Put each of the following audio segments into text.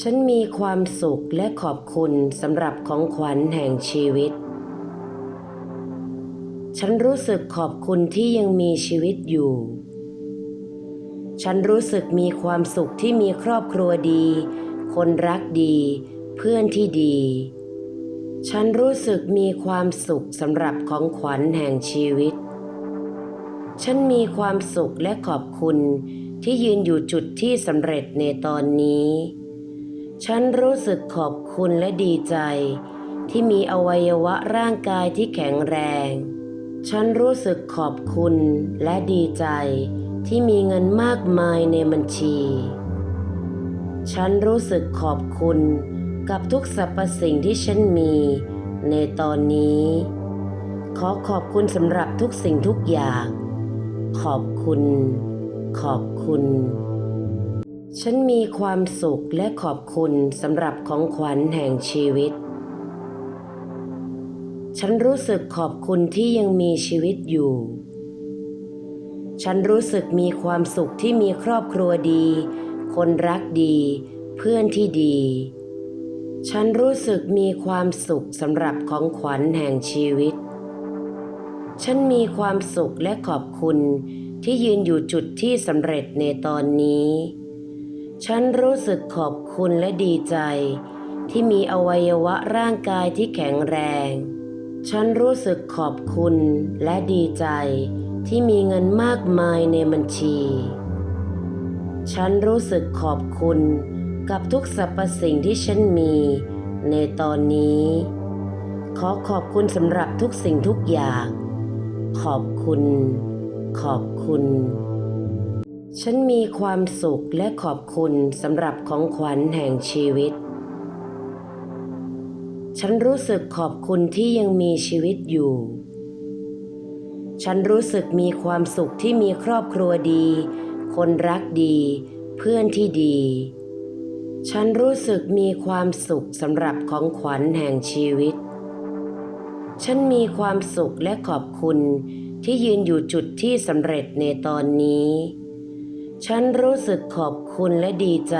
ฉันมีความสุขและขอบคุณสำหรับของขวัญแห่งชีวิต ฉันรู้สึกขอบคุณที่ยังมีชีวิตอยู่ ฉันรู้สึกมีความสุขที่มีครอบครัวดี คนรักดี เพื่อนที่ดี ฉันรู้สึกมีความสุขสำหรับของขวัญแห่งชีวิต ฉันมีความสุขและขอบคุณที่ยืนอยู่จุดที่สำเร็จในตอนนี้ ฉันรู้สึกขอบคุณและดีใจ ที่มีอวัยวะร่างกายที่แข็งแรง ฉันรู้สึกขอบคุณและดีใจ ที่มีเงินมากมายในบัญชี ฉันรู้สึกขอบคุณกับทุกสรรพสิ่งที่ฉันมีในตอนนี้ ขอขอบคุณสำหรับทุกสิ่งทุกอย่าง ขอบคุณ ขอบคุณ ฉันมีความสุขและขอบคุณสำหรับของขวัญแห่งชีวิต ฉันรู้สึกขอบคุณที่ยังมีชีวิตอยู่ ฉันรู้สึกมีความสุขที่มีครอบครัวดี คนรักดี เพื่อนที่ดี ฉันรู้สึกมีความสุขสำหรับของขวัญแห่งชีวิต ฉันมีความสุขและขอบคุณที่ยืนอยู่จุดที่สำเร็จในตอนนี้ ฉันรู้สึกขอบคุณและดีใจ ที่มีอวัยวะร่างกายที่แข็งแรง ฉันรู้สึกขอบคุณและดีใจ ที่มีเงินมากมายในบัญชี ฉันรู้สึกขอบคุณกับทุกสรรพสิ่งที่ฉันมีในตอนนี้ ขอขอบคุณสำหรับทุกสิ่งทุกอย่าง ขอบคุณ ขอบคุณ ฉันมีความสุขและขอบคุณสำหรับของขวัญแห่งชีวิต ฉันรู้สึกขอบคุณที่ยังมีชีวิตอยู่ ฉันรู้สึกมีความสุขที่มีครอบครัวดี คนรักดี เพื่อนที่ดี ฉันรู้สึกมีความสุขสำหรับของขวัญแห่งชีวิต ฉันมีความสุขและขอบคุณที่ยืนอยู่จุดที่สำเร็จในตอนนี้ ฉันรู้สึกขอบคุณและดีใจ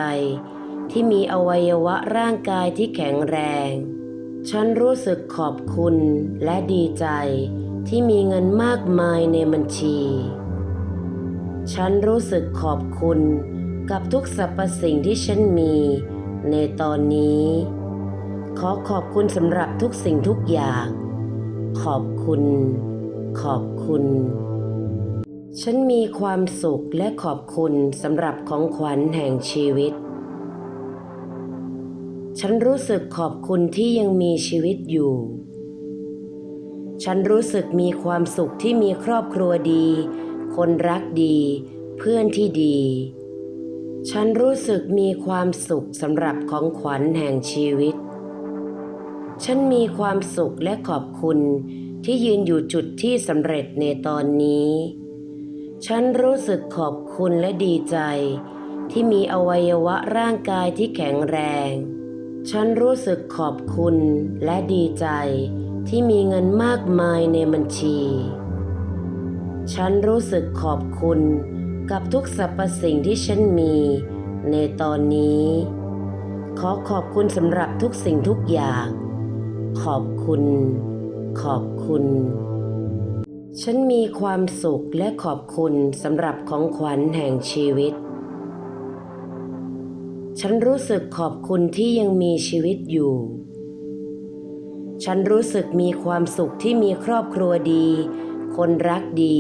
ที่มีอวัยวะร่างกายที่แข็งแรง ฉันรู้สึกขอบคุณและดีใจ ที่มีเงินมากมายในบัญชี ฉันรู้สึกขอบคุณกับทุกสรรพสิ่งที่ฉันมีในตอนนี้ ขอขอบคุณสำหรับทุกสิ่งทุกอย่าง ขอบคุณ ขอบคุณ ฉันมีความสุขและขอบคุณสำหรับของขวัญแห่งชีวิต ฉันรู้สึกขอบคุณที่ยังมีชีวิตอยู่ ฉันรู้สึกมีความสุขที่มีครอบครัวดี คนรักดี เพื่อนที่ดี ฉันรู้สึกมีความสุขสำหรับของขวัญแห่งชีวิต ฉันมีความสุขและขอบคุณที่ยืนอยู่จุดที่สำเร็จในตอนนี้ ฉันรู้สึกขอบคุณและดีใจ ที่มีอวัยวะร่างกายที่แข็งแรง ฉันรู้สึกขอบคุณและดีใจ ที่มีเงินมากมายในบัญชี ฉันรู้สึกขอบคุณกับทุกสรรพสิ่งที่ฉันมีในตอนนี้ ขอขอบคุณสำหรับทุกสิ่งทุกอย่าง ขอบคุณ ขอบคุณ ฉันมีความสุขและขอบคุณสำหรับของขวัญแห่งชีวิต ฉันรู้สึกขอบคุณที่ยังมีชีวิตอยู่ ฉันรู้สึกมีความสุขที่มีครอบครัวดี คนรักดี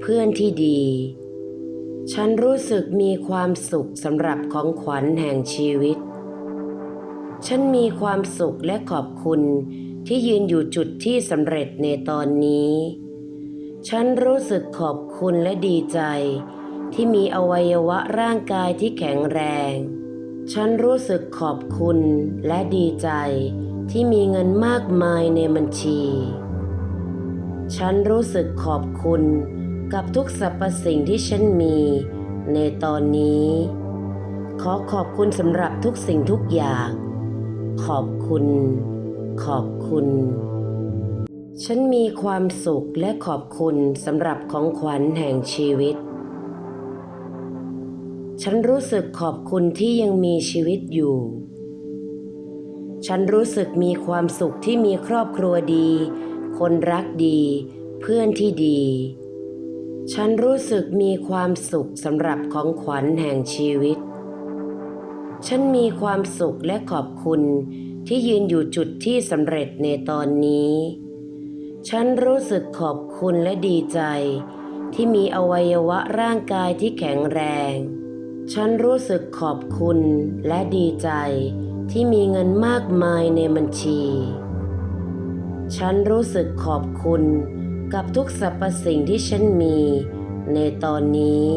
เพื่อนที่ดี ฉันรู้สึกมีความสุขสำหรับของขวัญแห่งชีวิต ฉันมีความสุขและขอบคุณที่ยืนอยู่จุดที่สำเร็จในตอนนี้ ฉันรู้สึกขอบคุณและดีใจ ที่มีอวัยวะร่างกายที่แข็งแรง ฉันรู้สึกขอบคุณและดีใจ ที่มีเงินมากมายในบัญชี ฉันรู้สึกขอบคุณกับทุกสรรพสิ่งที่ฉันมีในตอนนี้ ขอขอบคุณสำหรับทุกสิ่งทุกอย่าง ขอบคุณ ขอบคุณ ฉันมีความสุขและขอบคุณสำหรับของขวัญแห่งชีวิต ฉันรู้สึกขอบคุณที่ยังมีชีวิตอยู่ ฉันรู้สึกมีความสุขที่มีครอบครัวดี คนรักดี เพื่อนที่ดี ฉันรู้สึกมีความสุขสำหรับของขวัญแห่งชีวิต ฉันมีความสุขและขอบคุณที่ยืนอยู่จุดที่สำเร็จในตอนนี้ ฉันรู้สึกขอบคุณและดีใจ ที่มีอวัยวะร่างกายที่แข็งแรง ฉันรู้สึกขอบคุณและดีใจ ที่มีเงินมากมายในบัญชี ฉันรู้สึกขอบคุณกับทุกสรรพสิ่งที่ฉันมีในตอนนี้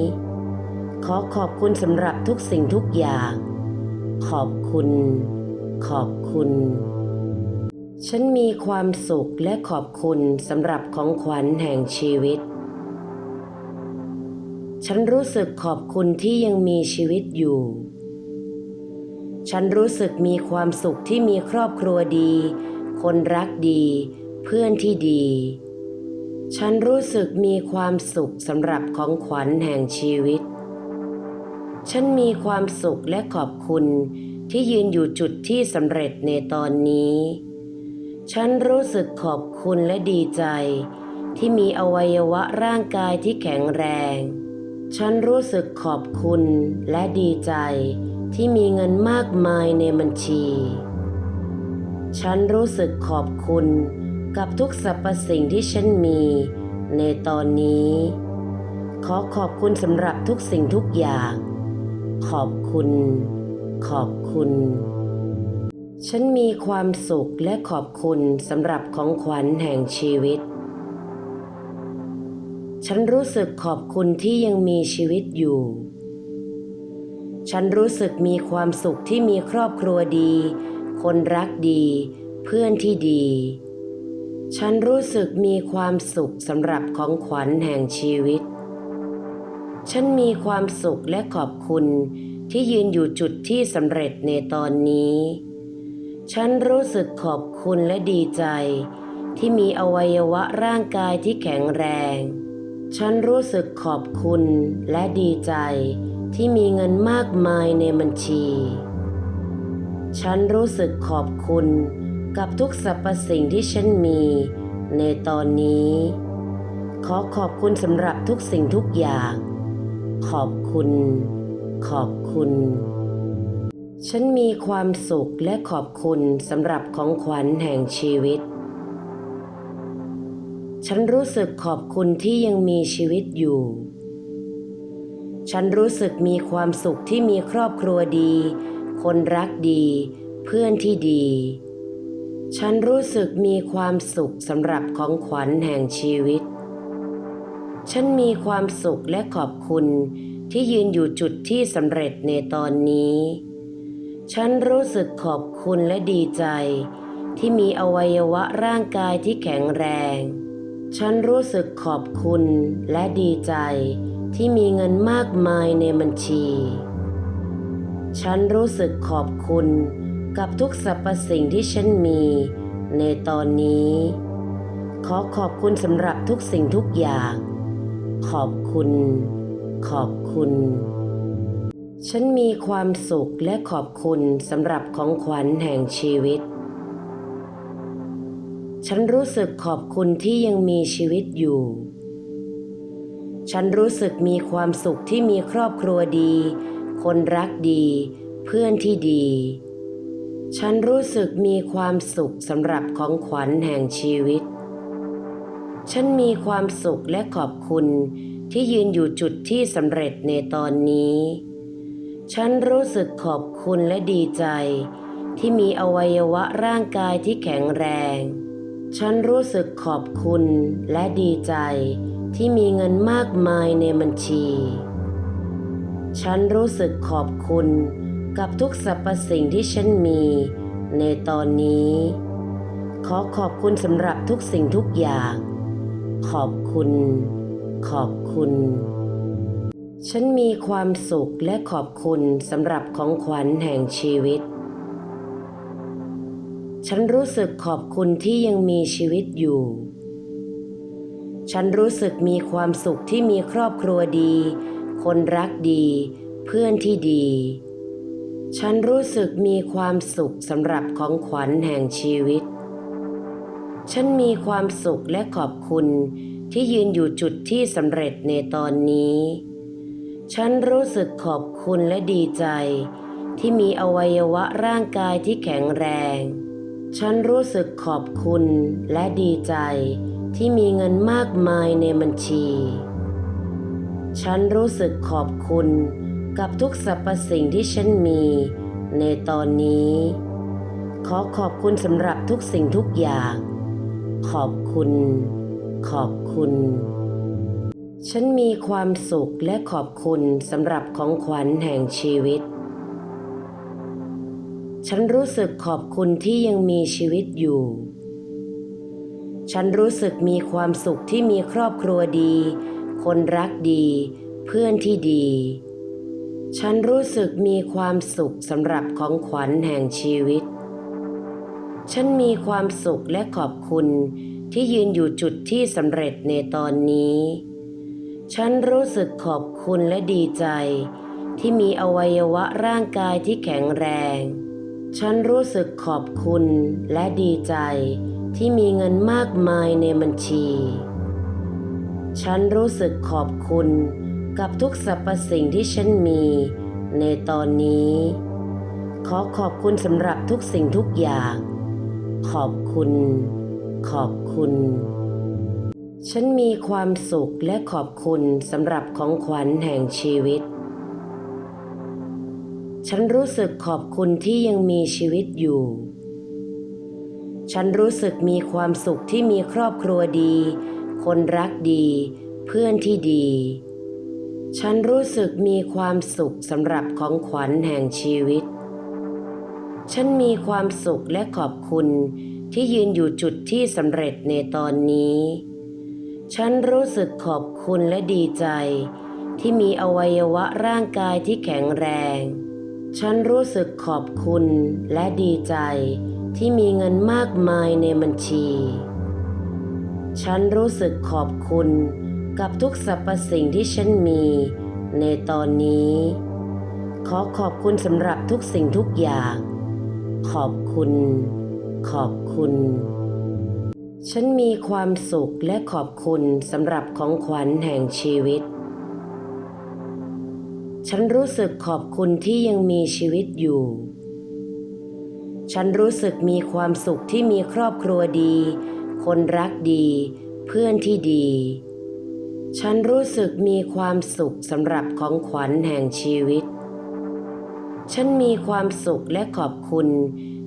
ขอขอบคุณสำหรับทุกสิ่งทุกอย่าง ขอบคุณ ขอบคุณ ฉันมีความสุขและขอบคุณสำหรับของขวัญแห่งชีวิต ฉันรู้สึกขอบคุณที่ยังมีชีวิตอยู่ ฉันรู้สึกมีความสุขที่มีครอบครัวดี คนรักดี เพื่อนที่ดี ฉันรู้สึกมีความสุขสำหรับของขวัญแห่งชีวิต ฉันมีความสุขและขอบคุณที่ยืนอยู่จุดที่สำเร็จในตอนนี้ ฉันรู้สึกขอบคุณและดีใจ ที่มีอวัยวะร่างกายที่แข็งแรง ฉันรู้สึกขอบคุณและดีใจ ที่มีเงินมากมายในบัญชี ฉันรู้สึกขอบคุณกับทุกสรรพสิ่งที่ฉันมีในตอนนี้ ขอขอบคุณสำหรับทุกสิ่งทุกอย่าง ขอบคุณ ขอบคุณ ฉันมีความสุขและขอบคุณสำหรับของขวัญแห่งชีวิต ฉันรู้สึกขอบคุณที่ยังมีชีวิตอยู่ ฉันรู้สึกมีความสุขที่มีครอบครัวดี คนรักดี เพื่อนที่ดี ฉันรู้สึกมีความสุขสำหรับของขวัญแห่งชีวิต ฉันมีความสุขและขอบคุณที่ยืนอยู่จุดที่สำเร็จในตอนนี้ ฉันรู้สึกขอบคุณและดีใจ ที่มีอวัยวะร่างกายที่แข็งแรง ฉันรู้สึกขอบคุณและดีใจ ที่มีเงินมากมายในบัญชี ฉันรู้สึกขอบคุณกับทุกสรรพสิ่งที่ฉันมีในตอนนี้ ขอขอบคุณสำหรับทุกสิ่งทุกอย่าง ขอบคุณ ขอบคุณ ฉันมีความสุขและขอบคุณสำหรับของขวัญแห่งชีวิต ฉันรู้สึกขอบคุณที่ยังมีชีวิตอยู่ ฉันรู้สึกมีความสุขที่มีครอบครัวดี คนรักดี เพื่อนที่ดี ฉันรู้สึกมีความสุขสำหรับของขวัญแห่งชีวิต ฉันมีความสุขและขอบคุณที่ยืนอยู่จุดที่สำเร็จในตอนนี้ ฉันรู้สึกขอบคุณและดีใจ ที่มีอวัยวะร่างกายที่แข็งแรง ฉันรู้สึกขอบคุณและดีใจ ที่มีเงินมากมายในบัญชี ฉันรู้สึกขอบคุณกับทุกสรรพสิ่งที่ฉันมีในตอนนี้ ขอขอบคุณสำหรับทุกสิ่งทุกอย่าง ขอบคุณ ขอบคุณ ฉันมีความสุขและขอบคุณสำหรับของขวัญแห่งชีวิต ฉันรู้สึกขอบคุณที่ยังมีชีวิตอยู่ ฉันรู้สึกมีความสุขที่มีครอบครัวดี คนรักดี เพื่อนที่ดี ฉันรู้สึกมีความสุขสำหรับของขวัญแห่งชีวิต ฉันมีความสุขและขอบคุณที่ยืนอยู่จุดที่สำเร็จในตอนนี้ ฉันรู้สึกขอบคุณและดีใจ ที่มีอวัยวะร่างกายที่แข็งแรง ฉันรู้สึกขอบคุณและดีใจ ที่มีเงินมากมายในบัญชี ฉันรู้สึกขอบคุณกับทุกสรรพสิ่งที่ฉันมีในตอนนี้ ขอขอบคุณสำหรับทุกสิ่งทุกอย่าง ขอบคุณ ขอบคุณ ฉันมีความสุขและขอบคุณสำหรับของขวัญแห่งชีวิต ฉันรู้สึกขอบคุณที่ยังมีชีวิตอยู่ ฉันรู้สึกมีความสุขที่มีครอบครัวดี คนรักดี เพื่อนที่ดี ฉันรู้สึกมีความสุขสำหรับของขวัญแห่งชีวิต ฉันมีความสุขและขอบคุณที่ยืนอยู่จุดที่สำเร็จในตอนนี้ ฉันรู้สึกขอบคุณและดีใจ ที่มีอวัยวะร่างกายที่แข็งแรง ฉันรู้สึกขอบคุณและดีใจ ที่มีเงินมากมายในบัญชี ฉันรู้สึกขอบคุณกับทุกสรรพสิ่งที่ฉันมีในตอนนี้ ขอขอบคุณสำหรับทุกสิ่งทุกอย่าง ขอบคุณ ขอบคุณ ฉันมีความสุขและขอบคุณสำหรับของขวัญแห่งชีวิต ฉันรู้สึกขอบคุณที่ยังมีชีวิตอยู่ ฉันรู้สึกมีความสุขที่มีครอบครัวดี คนรักดี เพื่อนที่ดี ฉันรู้สึกมีความสุขสำหรับของขวัญแห่งชีวิต ฉันมีความสุขและขอบคุณที่ยืนอยู่จุดที่สำเร็จในตอนนี้ ฉันรู้สึกขอบคุณและดีใจ ที่มีอวัยวะร่างกายที่แข็งแรง ฉันรู้สึกขอบคุณและดีใจ ที่มีเงินมากมายในบัญชี ฉันรู้สึกขอบคุณกับทุกสรรพสิ่งที่ฉันมี ในตอนนี้ ขอขอบคุณสำหรับทุกสิ่งทุกอย่าง ขอบคุณ ขอบคุณ ฉันมีความสุขและขอบคุณสำหรับของขวัญแห่งชีวิต ฉันรู้สึกขอบคุณที่ยังมีชีวิตอยู่ ฉันรู้สึกมีความสุขที่มีครอบครัวดี คนรักดี เพื่อนที่ดี ฉันรู้สึกมีความสุขสำหรับของขวัญแห่งชีวิต ฉันมีความสุขและขอบคุณที่ยืนอยู่จุดที่สำเร็จในตอนนี้ ฉันรู้สึกขอบคุณและดีใจ ที่มีอวัยวะร่างกายที่แข็งแรง ฉันรู้สึกขอบคุณและดีใจ ที่มีเงินมากมายในบัญชี ฉันรู้สึกขอบคุณกับทุกสรรพสิ่งที่ฉันมี ในตอนนี้ ขอขอบคุณสำหรับทุกสิ่งทุกอย่าง ขอบคุณ ขอบคุณ ฉันมีความสุขและขอบคุณสำหรับของขวัญแห่งชีวิต ฉันรู้สึกขอบคุณที่ยังมีชีวิตอยู่ ฉันรู้สึกมีความสุขที่มีครอบครัวดี คนรักดี เพื่อนที่ดี ฉันรู้สึกมีความสุขสำหรับของขวัญแห่งชีวิต ฉันมีความสุขและขอบคุณ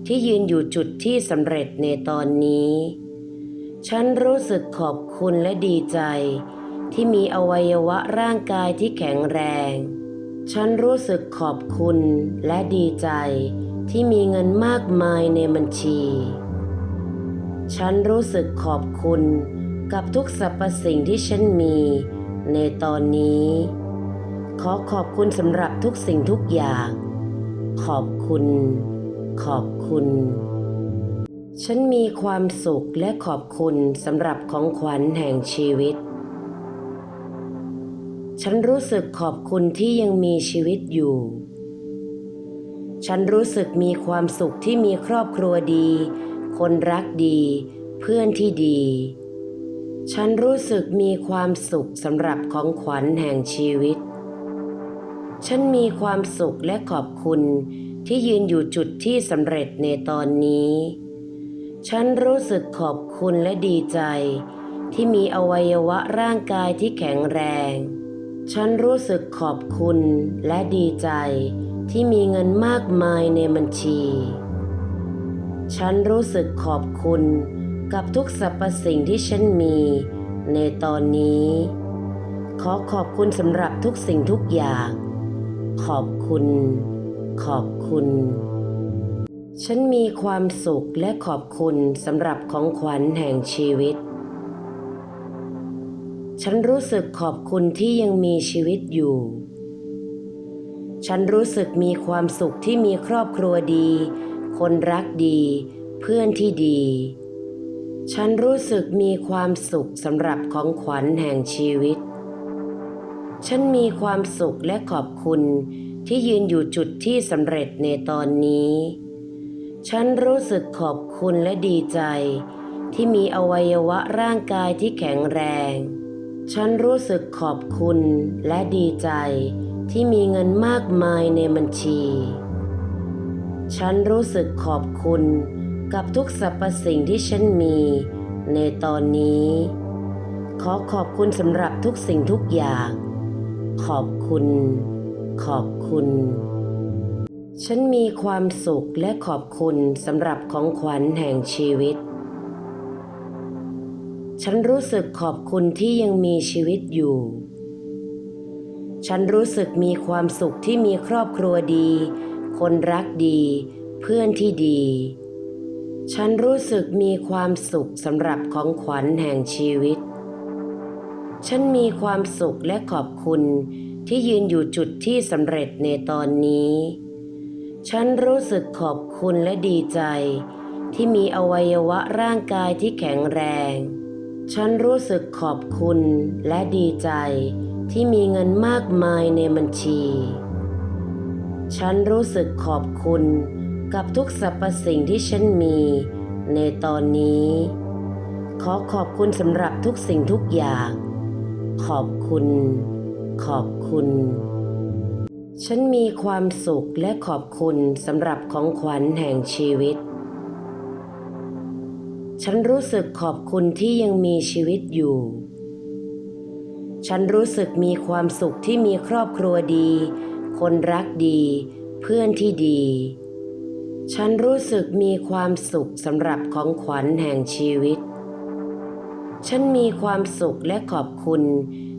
ที่ยืนอยู่จุดที่สำเร็จในตอนนี้ ฉันรู้สึกขอบคุณและดีใจ ที่มีอวัยวะร่างกายที่แข็งแรง ฉันรู้สึกขอบคุณและดีใจ ที่มีเงินมากมายในบัญชี ฉันรู้สึกขอบคุณกับทุกสรรพสิ่งที่ฉันมี ในตอนนี้ ขอขอบคุณสำหรับทุกสิ่งทุกอย่าง ขอบคุณ ขอบคุณ ฉันมีความสุขและขอบคุณสำหรับของขวัญแห่งชีวิต ฉันรู้สึกขอบคุณที่ยังมีชีวิตอยู่ ฉันรู้สึกมีความสุขที่มีครอบครัวดี คนรักดี เพื่อนที่ดี ฉันรู้สึกมีความสุขสำหรับของขวัญแห่งชีวิต ฉันมีความสุขและขอบคุณที่ยืนอยู่จุดที่สำเร็จในตอนนี้ ฉันรู้สึกขอบคุณและดีใจ ที่มีอวัยวะร่างกายที่แข็งแรง ฉันรู้สึกขอบคุณและดีใจ ที่มีเงินมากมายในบัญชี ฉันรู้สึกขอบคุณกับทุกสรรพสิ่งที่ฉันมี ในตอนนี้ ขอขอบคุณสำหรับทุกสิ่งทุกอย่าง ขอบคุณ ขอบคุณ ฉันมีความสุขและขอบคุณสำหรับของขวัญแห่งชีวิต ฉันรู้สึกขอบคุณที่ยังมีชีวิตอยู่ ฉันรู้สึกมีความสุขที่มีครอบครัวดี คนรักดี เพื่อนที่ดี ฉันรู้สึกมีความสุขสำหรับของขวัญแห่งชีวิต ฉันมีความสุขและขอบคุณที่ยืนอยู่จุดที่สำเร็จในตอนนี้ ฉันรู้สึกขอบคุณและดีใจ ที่มีอวัยวะร่างกายที่แข็งแรง ฉันรู้สึกขอบคุณและดีใจ ที่มีเงินมากมายในบัญชี ฉันรู้สึกขอบคุณกับทุกสรรพสิ่งที่ฉันมี ในตอนนี้ ขอขอบคุณสำหรับทุกสิ่งทุกอย่าง ขอบคุณ ขอบคุณ ฉันมีความสุขและขอบคุณสำหรับของขวัญแห่งชีวิต ฉันรู้สึกขอบคุณที่ยังมีชีวิตอยู่ ฉันรู้สึกมีความสุขที่มีครอบครัวดี คนรักดี เพื่อนที่ดี ฉันรู้สึกมีความสุขสำหรับของขวัญแห่งชีวิต ฉันมีความสุขและขอบคุณที่ยืนอยู่จุดที่สำเร็จในตอนนี้ ฉันรู้สึกขอบคุณและดีใจ ที่มีอวัยวะร่างกายที่แข็งแรง ฉันรู้สึกขอบคุณและดีใจ ที่มีเงินมากมายในบัญชี ฉันรู้สึกขอบคุณกับทุกสรรพสิ่งที่ฉันมี ในตอนนี้ ขอขอบคุณสำหรับทุกสิ่งทุกอย่าง ขอบคุณ ขอบคุณ ฉันมีความสุขและขอบคุณสำหรับของขวัญแห่งชีวิต ฉันรู้สึกขอบคุณที่ยังมีชีวิตอยู่ ฉันรู้สึกมีความสุขที่มีครอบครัวดี คนรักดี เพื่อนที่ดี ฉันรู้สึกมีความสุขสำหรับของขวัญแห่งชีวิต ฉันมีความสุขและขอบคุณ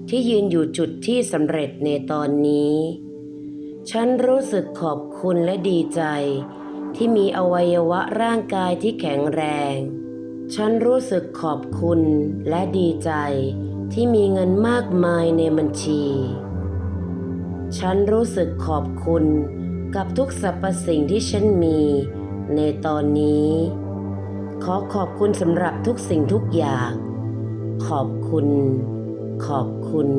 ที่ยืนอยู่จุดที่สำเร็จในตอนนี้ ฉันรู้สึกขอบคุณและดีใจ ที่มีอวัยวะร่างกายที่แข็งแรง ฉันรู้สึกขอบคุณและดีใจ ที่มีเงินมากมายในบัญชี ฉันรู้สึกขอบคุณกับทุกสรรพสิ่งที่ฉันมี ในตอนนี้ ขอขอบคุณสำหรับทุกสิ่งทุกอย่าง ขอบคุณ ขอบคุณ